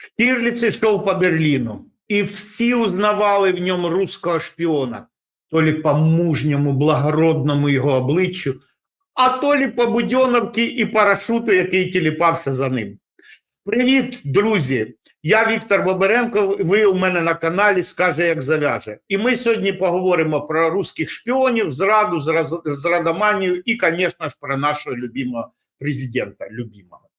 Штирлиц йшов по Берліну, і всі узнавали в ньому руського шпіона, то лі по мужньому, благородному його обличчю, а то лі по Будьоновці і парашуту, який тіліпався за ним. Привіт, друзі! Я Віктор Боберенко. Ви у мене на каналі Скаже, як зав'яже. І ми сьогодні поговоримо про русських шпіонів, зраду, зрадоманію і, звісно ж, про нашого любимого президента. Любимого.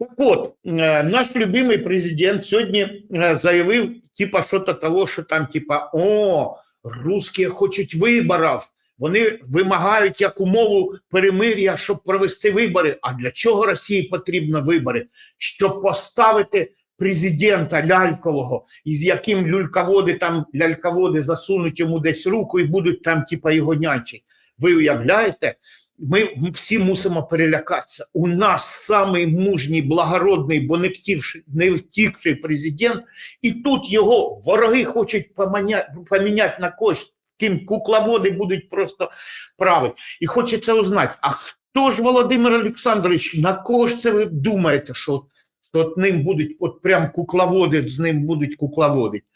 Так от, е, наш любимий президент сьогодні е, заявив, типа, що-то того, що там, типа, о, русські хочуть виборів. Вони вимагають як умову перемир'я, щоб провести вибори. А для чого Росії потрібно вибори? Щоб поставити президента лялькового, із яким люльководи там ляльководи засунуть йому десь руку і будуть там, типа, його нянчить. Ви уявляєте? Ми всі мусимо перелякатися. У нас самий мужній, благородний, бо не втікший, не втікший президент, і тут його вороги хочуть поміняти, поміняти на когось, ким кукловоди будуть просто правити. І хочеться узнати, а хто ж Володимир Олександрович, на кого ж це ви думаєте, що от ним будуть, от прям кукловоди з ним будуть кукловодити?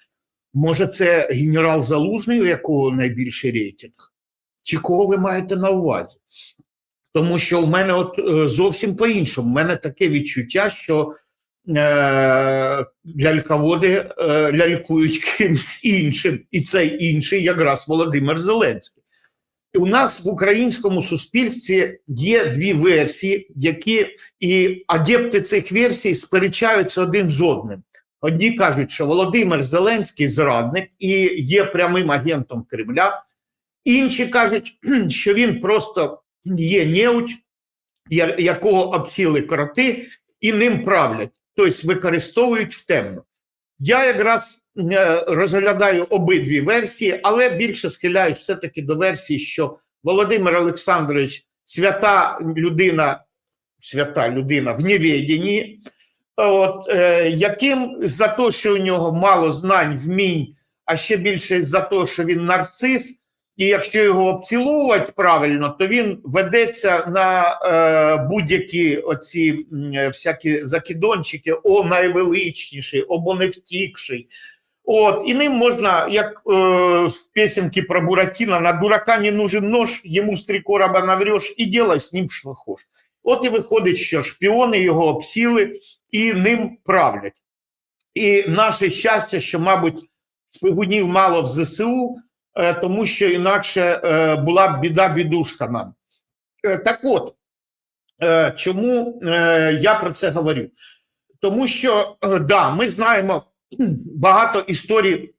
Може, це генерал Залужний, у якого найбільший рейтинг? Чи кого ви маєте на увазі? Тому що в мене от е, зовсім по-іншому. У мене таке відчуття, що е, ляльководи е, лялькують кимсь іншим, і цей інший якраз Володимир Зеленський. У нас в українському суспільстві є дві версії, які і адепти цих версій сперечаються один з одним. Одні кажуть, що Володимир Зеленський зрадник і є прямим агентом Кремля. Інші кажуть, що він просто є неуч, якого обсіли кроти і ним правлять, тобто використовують в темно. Я якраз е, розглядаю обидві версії, але більше схиляюсь все-таки до версії, що Володимир Олександрович свята людина, свята людина в невіденні, от, е, яким за те, що у нього мало знань, вмінь, а ще більше за те, що він нарцис, і якщо його обціловувати правильно, то він ведеться на е, будь-які оці е, всякі закидончики, о найвеличніший, або не втікший. От, і ним можна, як е, в песенці про Буратіна, на дурака не нужен нож, йому з три короба навреш і делай з ним що хочеш. От і виходить, що шпіони його обсіли і ним правлять. І наше щастя, що, мабуть, шпигунів мало в ЗСУ, тому що інакше е, була б біда-бідушка нам. Е, Так от, е, чому е, я про це говорю? Тому що, е, да, ми знаємо багато історій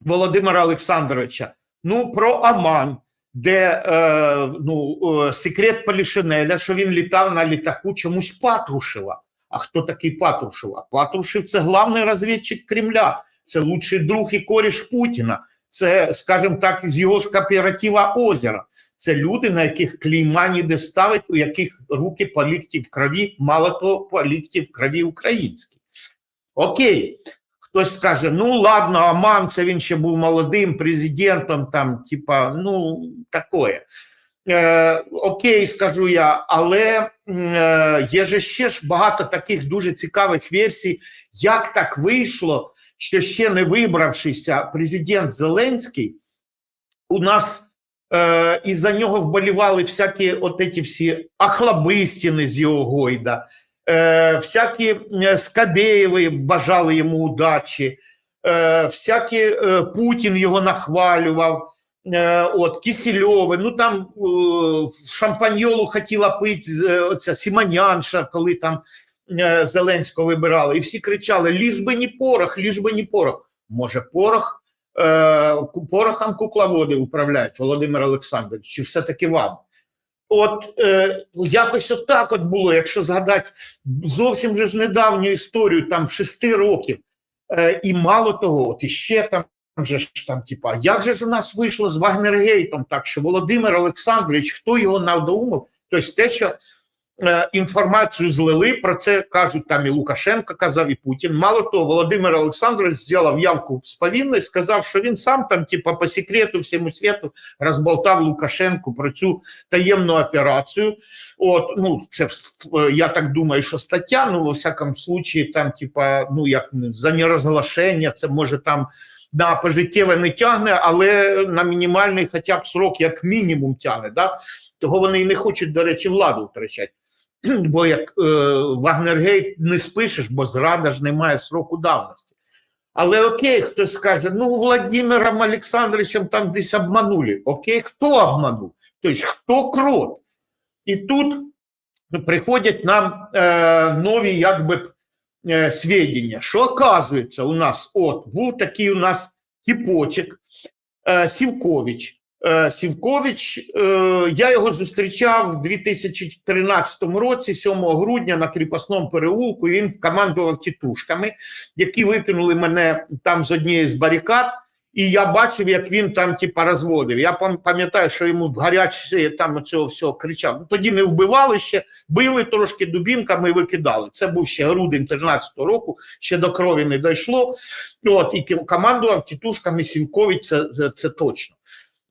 Володимира Олександровича. Ну, про Аман, де е, ну, е, секрет Полішинеля, що він літав на літаку чомусь Патрушева. А хто такий Патрушев? А Патрушев це главний розвідчик Кремля, це лучший друг і коріш Путіна. Це, скажімо так, з його ж кооператива озера. Це люди, на яких клейма ніде ставить, у яких руки полікті в крові, мало того, полікті в крові українські. Окей, хтось скаже: ну ладно, Аман, це він ще був молодим президентом, там, типа, ну, такое. Е, окей, скажу я, але е, є же ще ж багато таких дуже цікавих версій, як так вийшло, що ще не вибравшися президент Зеленський, у нас е, і за нього вболівали всякі от ці всі ахлабистіни з його гойда, е, всякі е, Скабєєви бажали йому удачі, е, всякі е, Путін його нахвалював. Е, От Кисельови, ну там е, шампаньолу хотіла пити з- оця Сімонянша, коли там е, Зеленського вибирали, і всі кричали: ліж би ні порох, ліж би ні порох. Може, порох е, порохом кукловоди управляють Володимир Олександрович, чи все-таки вам? От е, якось отак от було, якщо згадати зовсім же ж недавню історію, там шести років. Е, і мало того, от іще там вже ж там, типа, як же ж у нас вийшло з Вагнергейтом, так що Володимир Олександрович, хто його надоумив, тобто те, що е, інформацію злили. Про це кажуть там і Лукашенко казав, і Путін. Мало того, Володимир Олександрович зробив явку з повинною, сказав, що він сам там, типа, по секрету всьому світу розболтав Лукашенку про цю таємну операцію. От, ну, це е, я так думаю, що стаття, ну, во всякому случаї, там, типа, ну, як за нерозглашення, це може там на пожиттєве не тягне, але на мінімальний хоча б срок, як мінімум, тягне. Да? Того вони і не хочуть, до речі, владу втрачати. Бо як е, Вагнергейт не спишеш, бо зрада ж немає сроку давності. Але окей, хтось скаже, ну Владимиром Олександровичем там десь обманули. Окей, хто обманув? Тобто, хто крот? І тут приходять нам е, нові якби е, сведення, що оказується у нас, от, був такий у нас тіпочок е, Сівкович. Е, Сівкович, е, я його зустрічав у 2013 році, 7 грудня на кріпосному переулку. Він командував тітушками, які викинули мене там з однієї з барикад. І я бачив, як він там типа розводив. Я пам- пам'ятаю, що йому в гарячі там цього всього кричав. Ну, Тоді не вбивали ще, били трошки дубінками і викидали. Це був ще грудень 13-го року, ще до крові не дійшло. От і командував тітушками Сівкович, це, це точно.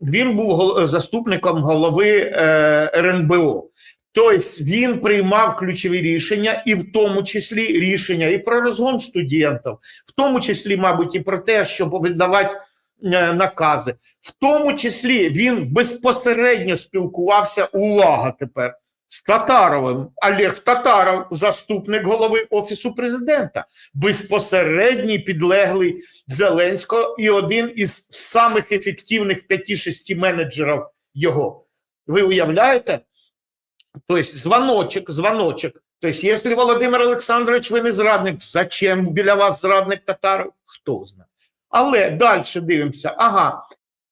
Він був гол- заступником голови е, РНБО. Тобто він приймав ключові рішення, і в тому числі рішення і про розгон студентів, в тому числі, мабуть, і про те, щоб видавати е, накази. В тому числі він безпосередньо спілкувався. Увага тепер з Татаровим. Олег Татаров, заступник голови Офісу президента, безпосередній підлеглий Зеленського і один із самих ефективних 5-6 менеджерів його. Ви уявляєте? Тобто, звоночок, звоночок. Тобто, якщо Володимир Олександрович, ви не зрадник, зачем біля вас зрадник татарів? Хто знає. Але далі дивимося. Ага.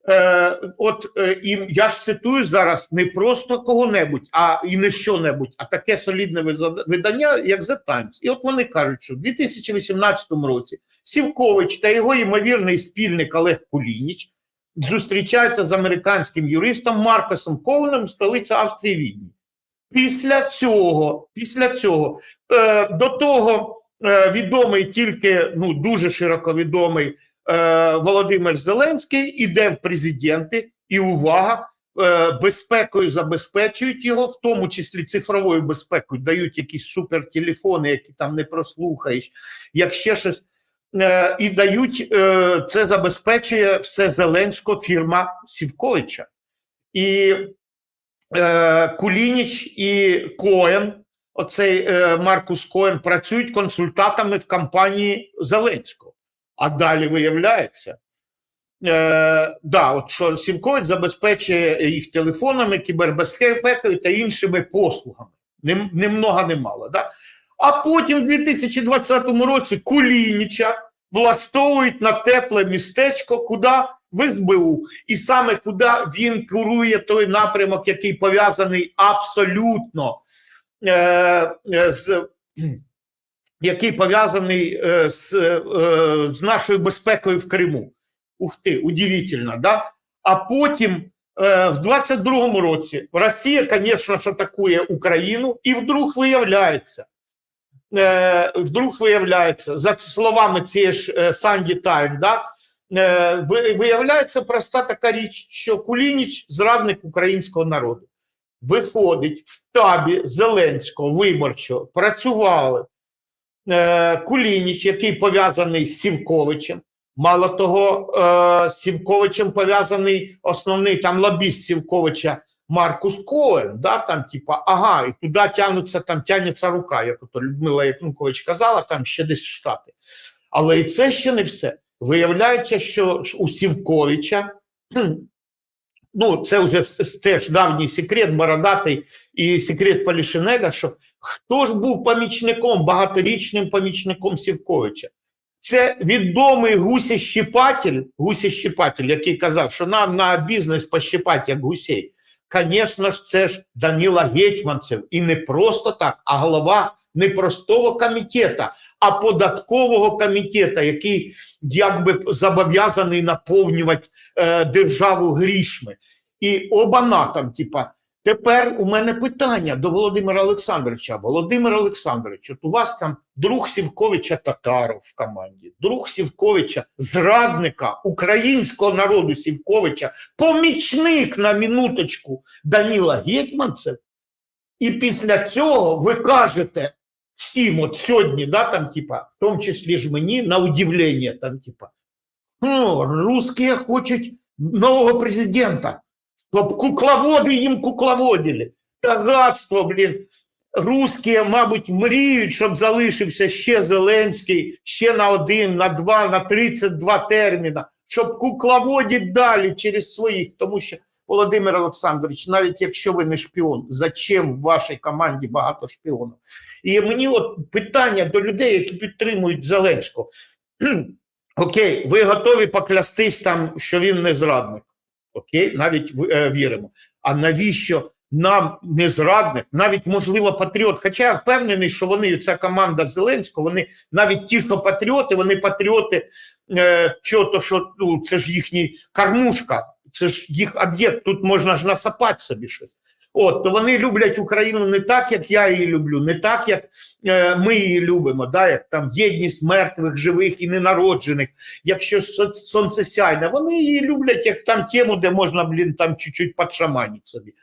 Е, от е, і я ж цитую зараз не просто кого-небудь, а і не що-небудь, а таке солідне видання, як The Times. І от вони кажуть, що в 2018 році Сівкович та його ймовірний спільник Олег Кулініч зустрічаються з американським юристом Маркосом Коуном в столиці Австрії Відні. Після цього, після цього е, до того е, відомий тільки ну дуже широко відомий е, Володимир Зеленський іде в президенти, і увага, е, безпекою забезпечують його, в тому числі цифровою безпекою, дають якісь супертелефони, які там не прослухаєш, як ще щось. Е, і дають е, це забезпечує все Зеленсько фірма Сівковича. І Кулініч і Коен, оцей Маркус Коен, працюють консультантами в кампанії Зеленського. А далі виявляється, е, да, от що Сівкович забезпечує їх телефонами, кібербезпекою та іншими послугами. Нем, не много, мало. Да? А потім в 2020 році Кулініча влаштовують на тепле містечко, куди в СБУ. І саме куди він керує той напрямок, який пов'язаний абсолютно е, е, з. Який пов'язаний е, з, е, з нашою безпекою в Криму. Ух ти, удивительно, да? А потім е, в 22-му році Росія, звісно ж, атакує Україну, і вдруг виявляється, вдруг виявляється, за словами цієї ж Санді Тайм, да, виявляється проста така річ, що Кулініч зрадник українського народу. Виходить в штабі Зеленського виборчого, працювали е, Кулініч, який пов'язаний з Сівковичем. Мало того, е, з Сівковичем пов'язаний основний там лобіст Сівковича Маркус Коен, да, там, типа, ага, і туди тягнуться, там тягнеться рука, як ото Людмила Якункович казала, там ще десь Штати. Але і це ще не все. Виявляється, що у Сівковича, ну, це вже теж давній секрет, бородатий і секрет Полішинеля, що хто ж був помічником, багаторічним помічником Сівковича? Це відомий гусящіпатель, гусящіпатель, який казав, що нам на бізнес пощипати, як гусей. Звісно ж, це ж Даніла Гетьманцев. І не просто так, а голова не простого комітету, а податкового комітету, який якби зобов'язаний наповнювати е, державу грішми. І обана там, типа, Тепер у мене питання до Володимира Олександровича. Володимир Олександрович, от у вас там друг Сівковича Татаров в команді, друг Сівковича, зрадника українського народу Сівковича, помічник на минуточку Даніла Гетьманцев. І після цього ви кажете всім, от сьогодні, да, там, типа, в тому числі ж мені, на удивлення, там, типа, ну, русські хочуть нового президента. Щоб кукловоди їм кукловодили. Та гадство, блін. Русські, мабуть, мріють, щоб залишився ще Зеленський, ще на один, на два, на 32 терміна, щоб кукловодити далі через своїх. Тому що, Володимир Олександрович, навіть якщо ви не шпіон, зачем в вашій команді багато шпіонів? І мені от питання до людей, які підтримують Зеленського. Окей, ви готові поклястись там, що він не зрадник. Окей, навіть е, віримо. А навіщо нам не зрадник, навіть можливо патріот? Хоча я впевнений, що вони, ця команда Зеленського, вони навіть ті, що патріоти, вони патріоти, е, чого то, що ну, це ж їхній кормушка, це ж їх об'єкт, тут можна ж насапати собі щось. От, то вони люблять Україну не так, як я її люблю, не так, як е, ми її любимо, да, як там єдність мертвих, живих і ненароджених, якщо со- сонце сяйне, вони її люблять як там тему, де можна, блін, там чуть-чуть подшаманити собі.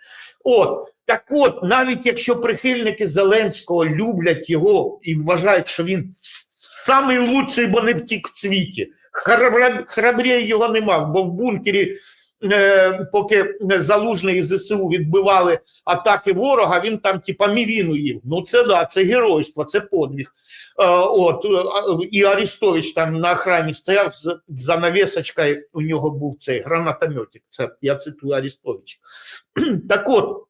От, так от, навіть якщо прихильники Зеленського люблять його і вважають, що він самий лучший, бо не втік в світі, храбріє його нема, бо в бункері поки Залужний ЗСУ відбивали атаки ворога, він там типа мівіну їв. Ну це да, це геройство, це подвиг. Е, от, е, і Арістович там на охрані стояв за навісочкою, у нього був цей гранатометик. Це я цитую Арістовича. Так от,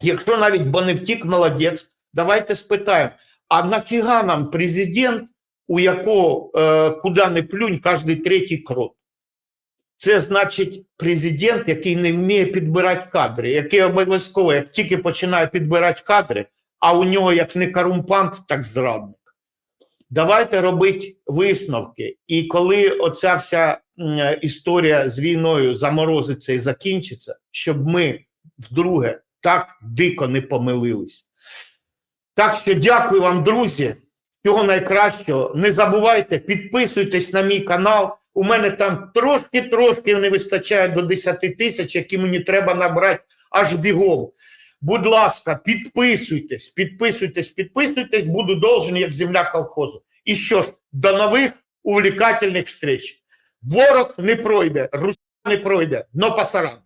якщо навіть бо не втік, молодець, давайте спитаємо: а нафіга нам президент, у якого е, куди не плюнь, кожний третій крот? Це значить президент, який не вміє підбирати кадри, який обов'язково, як тільки починає підбирати кадри, а у нього як не корумпант, так зрадник. Давайте робити висновки. І коли оця вся історія з війною заморозиться і закінчиться, щоб ми вдруге так дико не помилились. Так що дякую вам, друзі. Всього найкращого. Не забувайте, підписуйтесь на мій канал. У мене там трошки-трошки не вистачає до 10 тисяч, які мені треба набрати аж бігом. Будь ласка, підписуйтесь, підписуйтесь, підписуйтесь, буду должен, як земля колхозу. І що ж, до нових увлекательних встреч. Ворог не пройде, Русь не пройде, но пасаран.